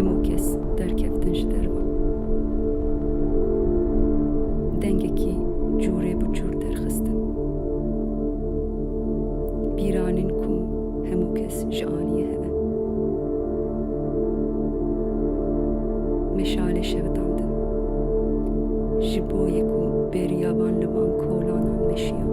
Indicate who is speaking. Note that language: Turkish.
Speaker 1: Remukes derkeften şderva. Dengeki cure buçur derxistin. Biranin ku hemukes janiye heve. Meşale şevdandın. Jiboye ku beriyavan livan kolanan meşiyan.